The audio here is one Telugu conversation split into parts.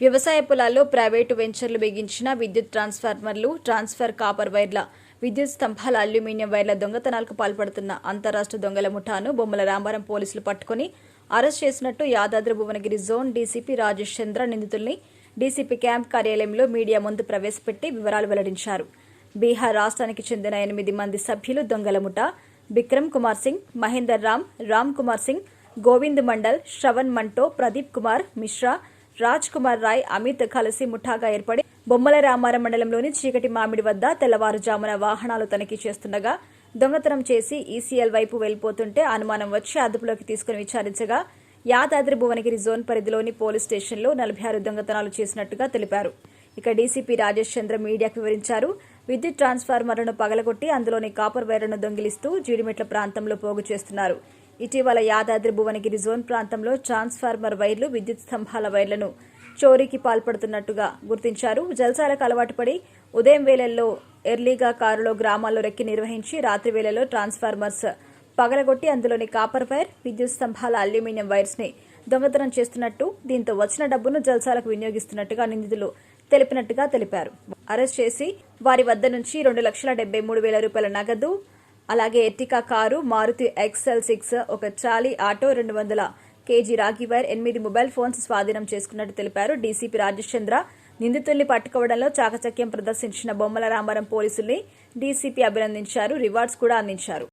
వ్యవసాయ పొలాల్లో ప్రైవేటు వెంచర్లు బిగించిన విద్యుత్ ట్రాన్స్ఫార్మర్లు ట్రాన్స్ఫర్ కాపర్ వైర్ల విద్యుత్ స్తంభాల అల్యూమినియం వైర్ల దొంగతనాలకు పాల్పడుతున్న అంతరాష్ట్ర దొంగల ముఠాను బొమ్మల రామారం పోలీసులు పట్టుకుని అరెస్ట్ చేసినట్టు యాదాద్రి భువనగిరి జోన్ డీసీపీ రాజేష్ చంద్ర నిందితుల్ని డీసీపీ క్యాంప్ కార్యాలయంలో మీడియా ముందు ప్రవేశపెట్టి వివరాలు వెల్లడించారు. బీహార్ రాష్ట్రానికి చెందిన ఎనిమిది మంది సభ్యులు దొంగల ముఠా బిక్రమ్ కుమార్ సింగ్ మహేందర్ రామ్ రామ్ కుమార్ సింగ్ గోవింద్ మండల్ శ్రవణ్ మంటో ప్రదీప్ కుమార్ మిశ్రా రాజ్ కుమార్ రాయ్ అమిత్ కలిసి ముఠాగా ఏర్పడి బొమ్మల రామారం మండలంలోని చీకటి మామిడి వద్ద తెల్లవారుజామున వాహనాలు తనిఖీ చేస్తుండగా దొంగతనం చేసి ఈసీఎల్ వైపు వెళ్ళిపోతుంటే అనుమానం వచ్చి అదుపులోకి తీసుకుని విచారించగా యాదాద్రి భువనగిరి జోన్ పరిధిలోని పోలీస్ స్టేషన్లో నలభై ఆరు దొంగతనాలు చేసినట్టుగా తెలిపారు. ఇక డీసీపీ రాజేష్ చంద్ర మీడియాకు వివరించారు విద్యుత్ ట్రాన్స్ఫార్మర్లను పగలగొట్టి అందులోని కాపర్ వైర్లను దొంగిలిస్తూ జీడిమెట్ల ప్రాంతంలో పోగు చేస్తున్నారు ఇటీవల యాదాద్రి భువనగిరి జోన్ ప్రాంతంలో ట్రాన్స్ఫార్మర్ వైర్లు విద్యుత్ స్తంభాల వైర్లను చోరీకి పాల్పడుతున్నట్టుగా గుర్తించారు. జల్సాలకు అలవాటు పడి ఉదయం వేళల్లో ఎర్లీగా కారులో గ్రామాల్లో రెక్కి నిర్వహించి రాత్రి వేళల్లో ట్రాన్స్ఫార్మర్స్ పగలగొట్టి అందులోని కాపర్ వైర్ విద్యుత్ స్తంభాల అల్యూమినియం వైర్స్ని దొంగతనం చేస్తున్నట్టు దీంతో వచ్చిన డబ్బును జల్సాలకు వినియోగిస్తున్నట్టుగా నిందితులు తెలిపినట్టుగా తెలిపారు. అరెస్ట్ చేసి వారి వద్ద నుంచి రెండు లక్షల డెబ్బై మూడు వేల రూపాయల నగదు అలాగే Ertiga car Maruti XL six ఒక ట్రాలీ ఆటో రెండు వందల కేజీ రాగి వైర్ ఎనిమిది మొబైల్ ఫోన్స్ స్వాధీనం చేసుకున్నట్టు తెలిపారు డీసీపీ రాజేశ్చంద్ర. నిందితుల్ని పట్టుకోవడంలో చాకచక్యం ప్రదర్శించిన బొమ్మల రామారం పోలీసుల్ని డీసీపీ అభినందించారు రివార్డ్స్ కూడా అందించారు.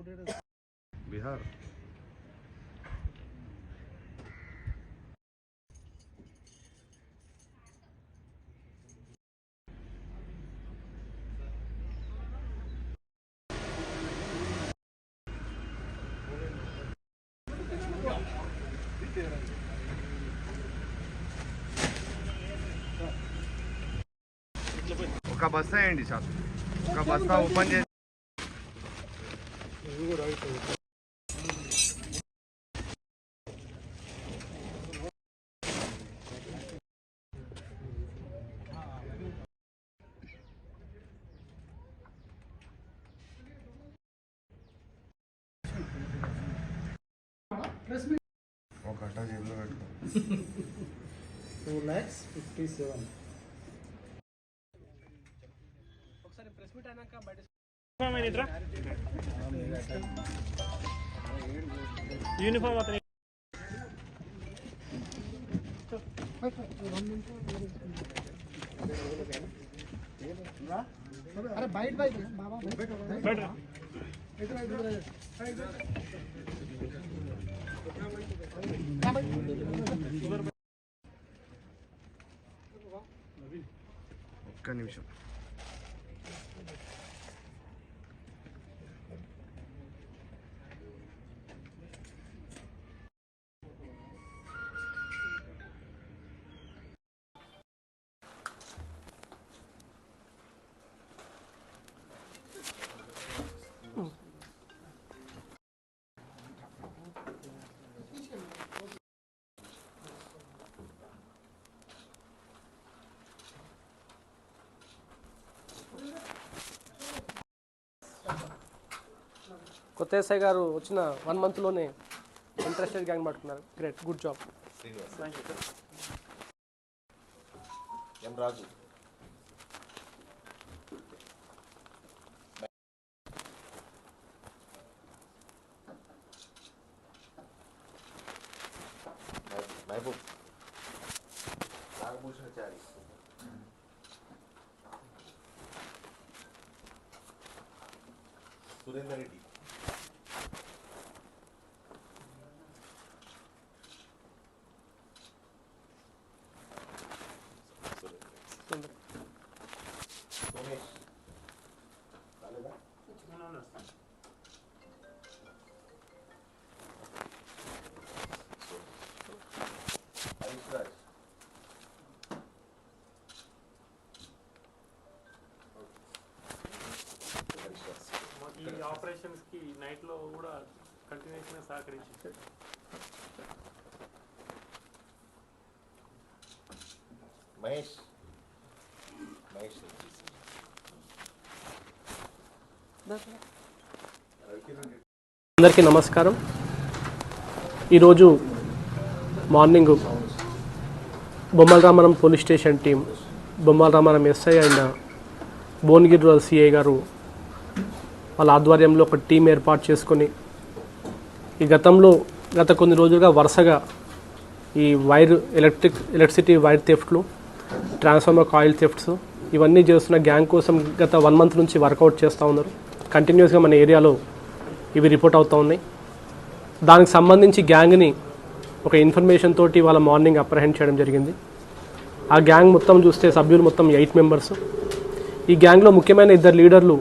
loaded as Bihar. ఒక బస్తా సార్ ఒక ఒక అట్ట జేబులో పెట్టుకో. Two lakhs fifty seven. Uniform అతని అరే బయట బయట బాబా బయట ఒక్క నిమిషం. కొత్త ఎస్ఐ గారు వచ్చిన వన్ మంత్లోనే ఇంట్రెస్టెడ్ గ్యాంగ్ పట్టుకున్నారు. Great good job M Raju Mehboob. Nagabhushanachari. Surender Reddy. ఆపరేషన్స్కి నైట్లో కూడా మహేష్. మహేష్. అందరికీ నమస్కారం. ఈరోజు మార్నింగ్ బొమ్మల Ramaram police station team Bommalaramaram SI and Bhuvanagiri CI గారు వాళ్ళ ఆధ్వర్యంలో ఒక టీం ఏర్పాటు చేసుకొని ఈ గతంలో గత కొన్ని రోజులుగా వరుసగా ఈ వైర్ ఎలక్ట్రిక్ ఎలక్ట్రిసిటీ వైర్ థెఫ్ట్లు ట్రాన్స్ఫార్మర్ కాయిల్ థెఫ్ట్స్ ఇవన్నీ చేస్తున్న గ్యాంగ్ కోసం గత వన్ మంత్ నుంచి వర్కౌట్ చేస్తూ ఉన్నారు. కంటిన్యూస్గా మన ఏరియాలో ఇవి రిపోర్ట్ అవుతూ ఉన్నాయి. దానికి సంబంధించి గ్యాంగ్ని ఒక ఇన్ఫర్మేషన్ తోటి వాళ్ళ మార్నింగ్ అప్రహెండ్ చేయడం జరిగింది. ఆ గ్యాంగ్ మొత్తం చూస్తే సభ్యులు మొత్తం ఎయిట్ మెంబర్స్. ఈ గ్యాంగ్లో ముఖ్యమైన ఇద్దరు లీడర్లు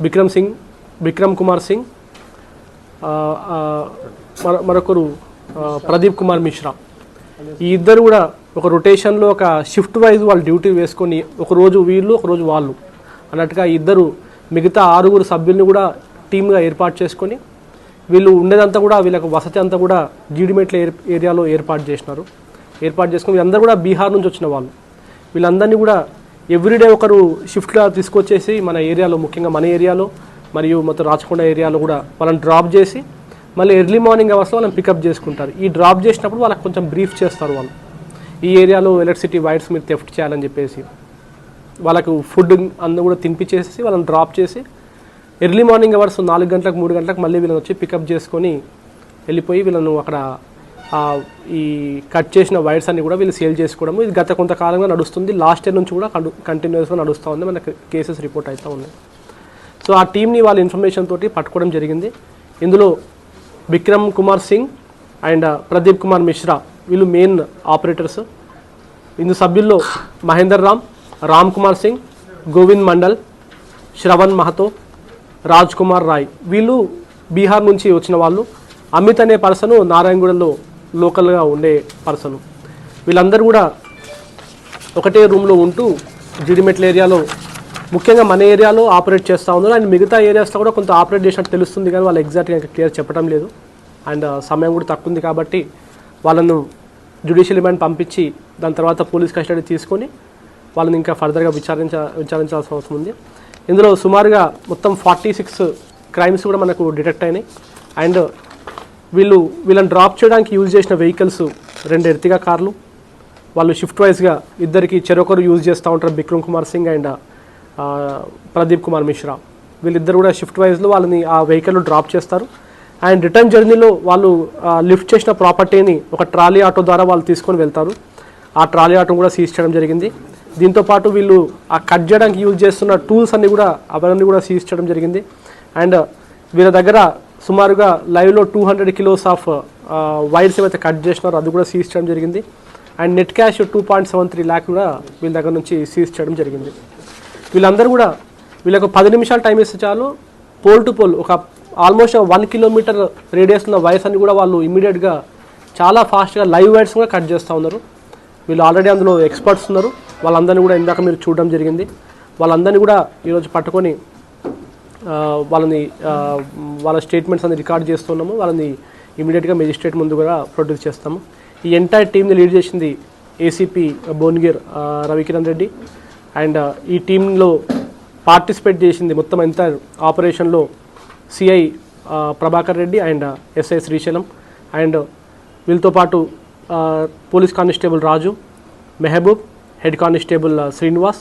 విక్రమ్ సింగ్ విక్రమ్ కుమార్ సింగ్ మరొ- మరొకరు ప్రదీప్ కుమార్ మిశ్రా ఈ ఇద్దరు కూడా ఒక రొటేషన్లో ఒక షిఫ్ట్ వైజ్ వాళ్ళు డ్యూటీ వేసుకొని ఒకరోజు వీళ్ళు ఒకరోజు వాళ్ళు. అన్నట్టుగా ఇద్దరు మిగతా ఆరుగురు సభ్యుల్ని కూడా టీమ్గా ఏర్పాటు చేసుకొని వీళ్ళు ఉండేదంతా కూడా వీళ్ళకి వసతి అంతా కూడా జీడిమెట్ల ఏర్- ఏరియాలో ఏర్పాటు చేసినారు. ఏర్పాటు చేసుకుని వీళ్ళందరూ కూడా బీహార్ నుంచి వచ్చిన వాళ్ళు. వీళ్ళందరినీ కూడా ఎవ్రీడే ఒకరు షిఫ్ట్గా తీసుకొచ్చేసి మన ఏరియాలో ముఖ్యంగా మన ఏరియాలో మరియు మొత్తం రాచకొండ ఏరియాలో కూడా వాళ్ళని డ్రాప్ చేసి మళ్ళీ ఎర్లీ మార్నింగ్ అవర్స్లో వాళ్ళని పికప్ చేసుకుంటారు. ఈ డ్రాప్ చేసినప్పుడు వాళ్ళకి కొంచెం బ్రీఫ్ చేస్తారు వాళ్ళు. ఈ ఏరియాలో ఎలక్ట్రిసిటీ వైర్స్ మీరు థెఫ్ట్ చేయాలని చెప్పేసి వాళ్ళకు ఫుడ్ అందు కూడా తినిపించేసి వాళ్ళని డ్రాప్ చేసి ఎర్లీ మార్నింగ్ అవర్స్ నాలుగు గంటలకు మూడు గంటలకు మళ్ళీ వీళ్ళని వచ్చి పికప్ చేసుకొని వెళ్ళిపోయి వీళ్ళను అక్కడ ఈ కట్ చేసిన వైర్స్ అన్ని కూడా వీళ్ళు సేల్ చేసుకోవడము. ఇది గత కొంతకాలంగా నడుస్తుంది. లాస్ట్ ఇయర్ నుంచి కూడా కంటిన్యూస్గా నడుస్తూ ఉంది. మనకు కేసెస్ రిపోర్ట్ అవుతూ ఉన్నాయి. సో ఆ టీంని వాళ్ళ ఇన్ఫర్మేషన్ తోటి పట్టుకోవడం జరిగింది. ఇందులో విక్రమ్ కుమార్ సింగ్ అండ్ ప్రదీప్ కుమార్ మిశ్రా వీళ్ళు మెయిన్ ఆపరేటర్స్. ఇందు సభ్యుల్లో మహేందర్ రామ్ రామ్ కుమార్ సింగ్ గోవింద్ మండల్ శ్రవణ్ మహతో రాజ్ కుమార్ రాయ్. వీళ్ళు బీహార్ నుంచి వచ్చిన వాళ్ళు. అమిత్ అనే పర్సన్ నారాయణగూడలో లోకల్గా ఉండే పర్సన్. వీళ్ళందరూ కూడా ఒకటే రూమ్లో ఉంటూ జిడిమెట్ల ఏరియాలో ముఖ్యంగా మన ఏరియాలో ఆపరేట్ చేస్తూ ఉన్నారు. అండ్ మిగతా ఏరియాస్లో కూడా కొంత ఆపరేట్ చేసినట్టు తెలుస్తుంది కానీ వాళ్ళు ఎగ్జాక్ట్గా క్లియర్ చెప్పడం లేదు. అండ్ సమయం కూడా తక్కువ ఉంది కాబట్టి వాళ్ళను జ్యుడిషియల్ రిమాండ్ పంపించి దాని తర్వాత పోలీస్ కస్టడీ తీసుకొని వాళ్ళని ఇంకా ఫర్దర్గా విచారించ విచారించాల్సిన అవసరం ఉంది. ఇందులో సుమారుగా మొత్తం ఫార్టీ సిక్స్ క్రైమ్స్ కూడా మనకు డిటెక్ట్ అయినాయి. అండ్ వీళ్ళు వీళ్ళని డ్రాప్ చేయడానికి యూజ్ చేసిన వెహికల్స్ రెండు ఎర్తిగా కార్లు. వాళ్ళు షిఫ్ట్ వైజ్గా ఇద్దరికి చెరొకరు యూజ్ చేస్తూ ఉంటారు బిక్రమ్ కుమార్ సింగ్ అండ్ ప్రదీప్ కుమార్ మిశ్రా వీళ్ళిద్దరు కూడా షిఫ్ట్ వైజ్లో వాళ్ళని ఆ వెహికల్లో డ్రాప్ చేస్తారు. అండ్ రిటర్న్ జర్నీలో వాళ్ళు లిఫ్ట్ చేసిన ప్రాపర్టీని ఒక ట్రాలీ ఆటో ద్వారా వాళ్ళు తీసుకొని వెళ్తారు. ఆ ట్రాలీ ఆటో కూడా సీజ్ చేయడం జరిగింది. దీంతోపాటు వీళ్ళు ఆ కట్ చేయడానికి యూజ్ చేస్తున్న టూల్స్ అన్నీ కూడా అవన్నీ కూడా సీజ్ చేయడం జరిగింది. అండ్ వీళ్ళ దగ్గర సుమారుగా లైవ్లో two hundred kilos of wires ఏవైతే కట్ చేసినారో అది కూడా సీజ్ చేయడం జరిగింది. And net cash two point seven three lakh కూడా వీళ్ళ దగ్గర నుంచి సీజ్ చేయడం జరిగింది. వీళ్ళందరూ కూడా వీళ్ళకు పది నిమిషాలు టైం ఇస్తే చాలు. పోల్ టు పోల్ ఒక ఆల్మోస్ట్ వన్ కిలోమీటర్ రేడియస్ ఉన్న వైర్స్ అన్ని కూడా వాళ్ళు ఇమీడియట్గా చాలా ఫాస్ట్గా లైవ్ వైర్స్ కూడా కట్ చేస్తూ ఉన్నారు. వీళ్ళు ఆల్రెడీ అందులో ఎక్స్పర్ట్స్ ఉన్నారు. వాళ్ళందరినీ కూడా ఇందాక మీరు చూడడం జరిగింది. వాళ్ళందరినీ కూడా ఈరోజు పట్టుకొని వాళ్ళని వాళ్ళ స్టేట్మెంట్స్ అన్ని రికార్డ్ చేస్తున్నాము. వాళ్ళని ఇమీడియట్గా మెజిస్ట్రేట్ ముందు కూడా ప్రొడ్యూస్ చేస్తాము. ఈ ఎంటైర్ టీమ్ని లీడ్ చేసింది ఏసీపీ భువనగిర్ రవికిరణ్ రెడ్డి అండ్ ఈ టీంలో పార్టిసిపేట్ చేసింది మొత్తం ఎంత ఆపరేషన్లో CI Prabhakar Reddy and SI Srisailam and వీళ్ళతో పాటు police constable Raju Mehboob head constable Srinivas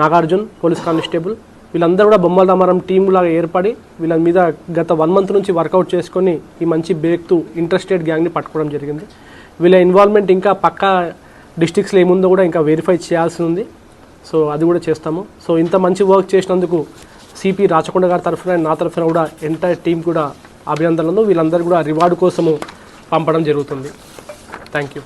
Nagarjun police constable వీళ్ళందరూ కూడా బొమ్మల రామారం టీం లాగా ఏర్పడి వీళ్ళ మీద గత వన్ మంత్ నుంచి వర్కౌట్ చేసుకొని ఈ మంచి బేక్తూ ఇంట్రెస్టెడ్ గ్యాంగ్ని పట్టుకోవడం జరిగింది. వీళ్ళ ఇన్వాల్వ్మెంట్ ఇంకా పక్క డిస్ట్రిక్ట్స్లో ఏముందో కూడా ఇంకా వెరిఫై చేయాల్సి ఉంది. సో అది కూడా చేస్తాము. సో ఇంత మంచి వర్క్ చేసినందుకు సిపి రాచకొండ గారి తరఫున నా తరఫున కూడా ఎంటైర్ టీం కూడా అభినందనలు. వీళ్ళందరూ కూడా రివార్డు కోసము పంపడం జరుగుతుంది. Thank you